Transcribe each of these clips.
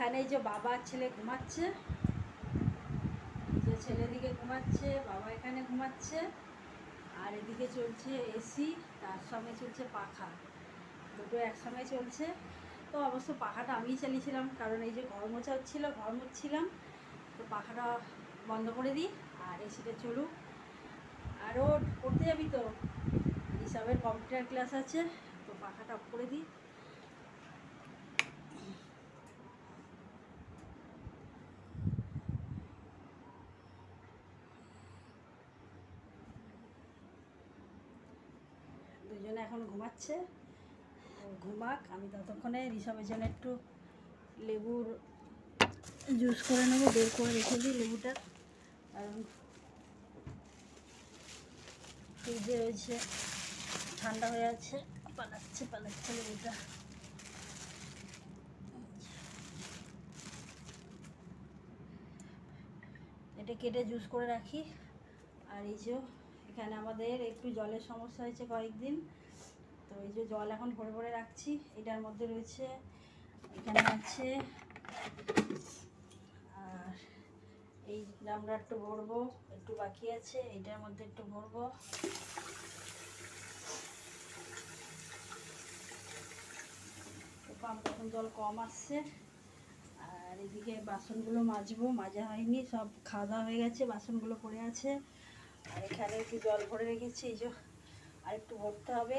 এখানে যে বাবা ছেলে ঘুমাচ্ছে। যে ছেলে দিকে ঘুমাচ্ছে, বাবা এখানে ঘুমাচ্ছে। আর এদিকে চলছে এসি তার সঙ্গে চলছে পাখা। দুটো একসঙ্গে চলছে। তো অবশ্য পাখাটা আমিই চালিয়েছিলাম, কারণ এই যে ঘর মোছা হচ্ছিল, ঘর মুছছিলাম। তো পাখাটা বন্ধ করে দিই আর এসিটা চলুক। আর ও পড়তে যাবি তো? হিসাবের কম্পিউটার ক্লাস আছে, তো পাখাটা অফ করে দিই দুজনে এখন ঘুমাচ্ছে। ঘুমাক, আমি ততক্ষণে ঋষভের জন্য একটু লেবুর জুস করে নেব, বের করে রেখে দিই লেবুটা। কারণ ফ্রিজে রয়েছে, ঠান্ডা হয়ে আছে, পালাচ্ছে পালাচ্ছে লেবুটা। এটা কেটে জুস করে রাখি। আর এই যে, এখানে আমাদের একটু জলের সমস্যা হয়েছে কয়েকদিন। এই যে জল এখন ভরে ভরে রাখছি, এটার মধ্যে রয়েছে, এখানে আছে, আর এই আমরা একটু ভরবো, একটু বাকি আছে, এটার মধ্যে একটু ভরবো। পাম্প এখন জল কম আসছে, আর এদিকে বাসনগুলো মাজবো, মাজা হয়নি, সব খাওয়া দাওয়া হয়ে গেছে, বাসনগুলো পড়ে আছে। আর এখানে একটু জল ভরে রেখেছি, এই যে আর একটু ভরতে হবে।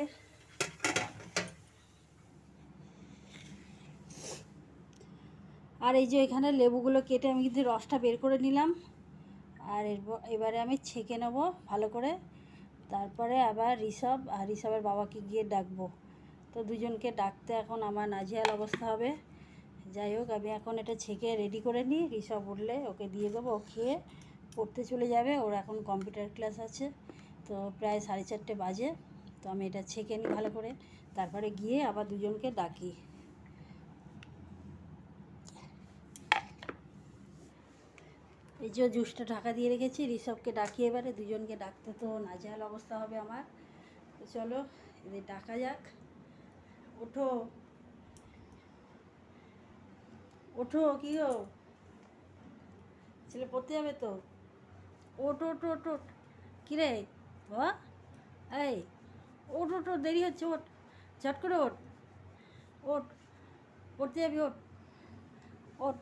আর এই যে এখানে লেবুগুলো কেটে আমি কিন্তু রসটা বের করে নিলাম। আর এবারে আমি ছেঁকে নেব ভালো করে। তারপরে আবার ঋষভ আর ঋষভের বাবাকে গিয়ে ডাকবো। তো দুজনকে ডাকতে এখন আমার নাজিয়াল অবস্থা হবে। যাই হোক, আমি এখন এটা ছেঁকে রেডি করে নিই। ঋষভ উঠলে ওকে দিয়ে দেবো, ও খেয়ে পড়তে চলে যাবে। ওর এখন কম্পিউটার ক্লাস আছে, তো প্রায় সাড়ে চারটে বাজে। তো আমি এটা ছেঁকে নিই ভালো করে। তারপরে গিয়ে আবার দুজনকে ডাকি। এই যে জুসটা ঢাকা দিয়ে রেখেছি, ঋষভকে ডাকি এবারে, দুজনকে ডাকতে তো নাজেহাল অবস্থা হবে আমার। তো চলো, এদের ডাকা যাক। ওঠো। ওঠো, কি গো? ছেলে পড়তে যাবে তো? ওট ওট ওট ওট কিরে বাবা? এই ওট ওট ওট দেরি হচ্ছে ওট চট করে ওট ওট পড়তে যাবি ওট ওট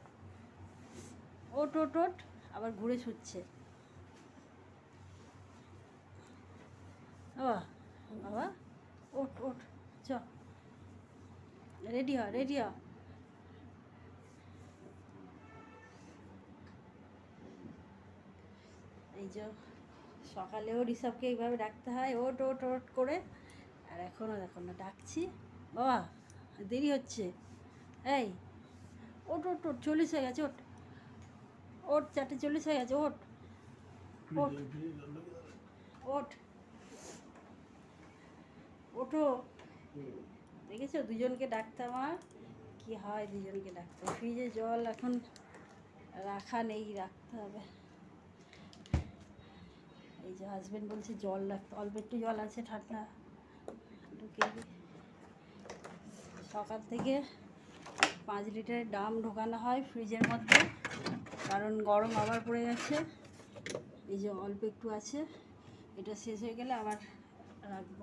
ওট ওট ওট আবার ঘুরে ছুটছে। বাবা বাবা ওট ওট চ। রেডি হ রেডি হ। এই যে, সকালেও ঋষভকে এইভাবে ডাকতে হয় ওট ওট ওট করে। আর এখনও দেখো না, ডাকছি। বাবা, দেরি হচ্ছে। এই ওট ওট ওট চল্লিশ হয়ে গেছে ওট ওট চারটে চল্লিশ হয়ে গেছে ওট ওট ওট ওঠো। দেখেছ? দুজনকে ডাকতে আমার। কি হয় দুজনকে ডাকতে? ফ্রিজে জল এখন রাখা নেই, রাখতে হবে। এই যে হাজবেন্ড বলছে জল রাখতে, অল্প একটু জল আছে, ঠান্ডা। দিই সকাল থেকে পাঁচ লিটারের ডাম ঢোকানো হয় ফ্রিজের মধ্যে। কারণ গরম আবার পড়ে গেছে। এই যে অল্প একটু আছে। এটা শেষ হয়ে গেলে আবার রাখব।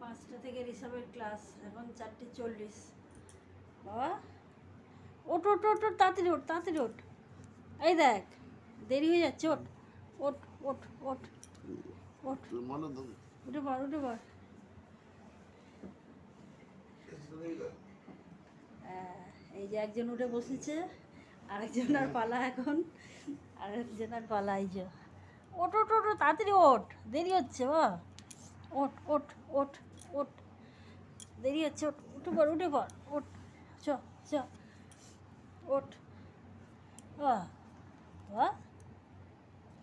পাঁচটা থেকে ঋষভের ক্লাস, এখন চারটে চল্লিশ। বাবা ওট ওট ওট ওট তাড়াতাড়ি ওঠ তাড়াতাড়ি ওঠ। এই দেখ, দেরি হয়ে যাচ্ছে ওট ওঠ। ওঠ ওঠ ওঠ। উঠে পড় উঠে এই যে একজন উঠে বসেছে আরেকজন আর পালা এখন। আরেকজন আর পালা এই যে। ওট ওট ওট, তাড়াতাড়ি ওঠ দেরি হচ্ছে বা ওঠ ওঠ ওঠ ওঠ দেরি হচ্ছে ওঠ উঠে পড় উঠে পড় ওঠ চ চ ওঠ। বাহ বাহ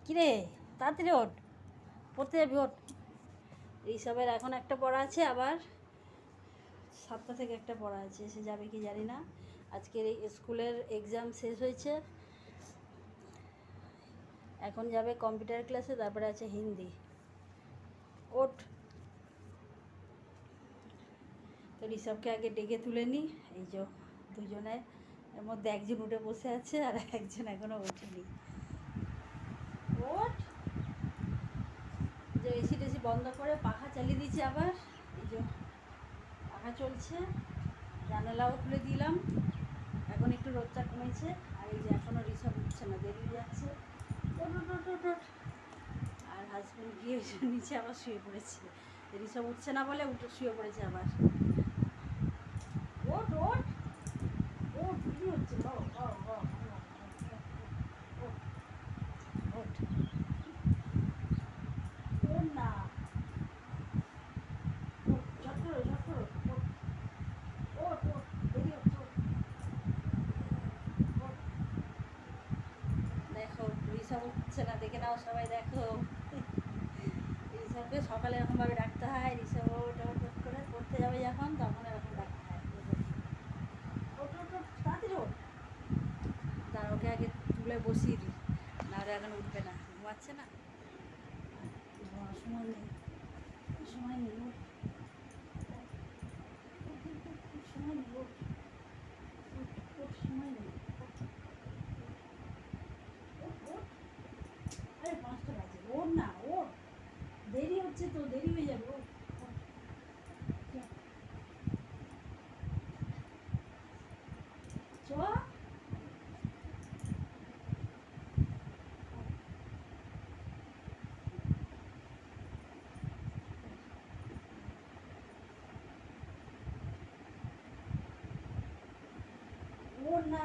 কিরে? তাড়াতাড়ি ওঠ। পড়তে যাবি, ওঠ। এইসবের এখন একটা পড়া আছে, আবার সাতটা থেকে একটা পড়া আছে, সে যাবে কি জানি না। আজকের এই স্কুলের এক্সাম শেষ হয়েছে। এখন যাবে কম্পিউটার ক্লাসে তারপরে আছে হিন্দি। ওঠ। তো ঋষভকে আগে ডেকে তুলে নিই এই যে দুজনে এর মধ্যে একজন উঠে বসে আছে, আর একজন এখনও ওঠেনি। ওঠ। বন্ধ করে পাখা চালিয়ে দিয়েছি আবার। এই যে পাখা চলছে, জানালাও খুলে দিলাম। এখন একটু রোদটা কমেছে, আর এই যে এখনও ঋষভ উঠছে না, দেরি যাচ্ছে। আর হাজব্যান্ড গিয়ে নিচে আবার শুয়ে পড়েছে। ঋষভ উঠছে না বলে উঠে শুয়ে পড়েছে আবার। ওঠ ওঠ ওঠ কি হচ্ছে ও ও ও ওঠ ওঠ ওঠ না ওঠ, ঝট করো, ঝট করো, ওঠ। ওঠ, ওঠ, দেরি হচ্ছে, ওঠ। ওঠ। দেখো ঋষভ উঠছে না, দেখে নাও সবাই দেখো। ঋষভকে সকালে এরকমভাবে ডাকতে হয় ঋষভ ওট করে পড়তে যাবে যখন তখন এরকম ডাকতে হয় ওট ওট ওট তাড়াতাড়ি ওঠ তার ওকে আগে তুলে বসিয়ে দিই নাহলে এখন উঠবে না ঘুমাচ্ছে না ঘুমানোর সময় নেই সময় নেই ওঠ। ওঠ, ওঠ, ওঠ, ওঠ, সময় নেই ওঠ। ওঠ, ওঠ, সময় নেই ওঠ। ওঠ, ওঠ। আরে পাঁচটা বাজে ওঠ না ওঠ দেরি হচ্ছে তো দেরি হয়ে যাবে ওঠ, ওঠ। চ ওঠ না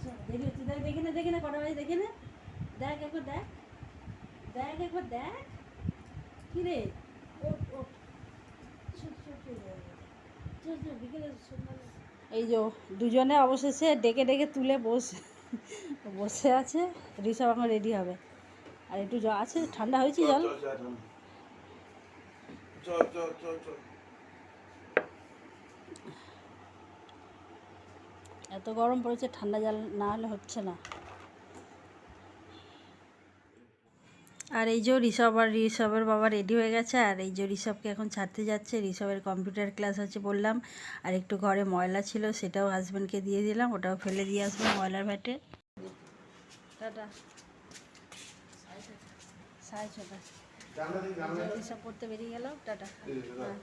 চল, দেরি হচ্ছে দেখ দেখে না দেখে না কটা বাজে দেখে না। দেখ একবার দেখ। দেখ একবার দেখ। কি রে। এই যে দুজনে অবশেষে ডেকে ডেকে তুলে বসে বসে আছে। ঋষভ এখন রেডি হবে। আর একটু জল আছে ঠান্ডা হয়েছে জল? চল চল চল চল। এত গরম পড়েছে ঠান্ডা জল না হলে হচ্ছে না। আর এই যে ঋষভ আর ঋষভের বাবা রেডি হয়ে গেছে আর এই যে ঋষভকে এখন ছাড়তে যাচ্ছে ঋষভের কম্পিউটার ক্লাস আছে বললাম আর একটু ঘরে ময়লা ছিল সেটাও হাজব্যান্ডকে দিয়ে দিলাম ওটাও ফেলে দিয়ে আসব ময়লার ভ্যাটে টাটা। সাড়ে ছটা। ঋষভ পড়তে বেরিয়ে গেল টাটা। হ্যাঁ।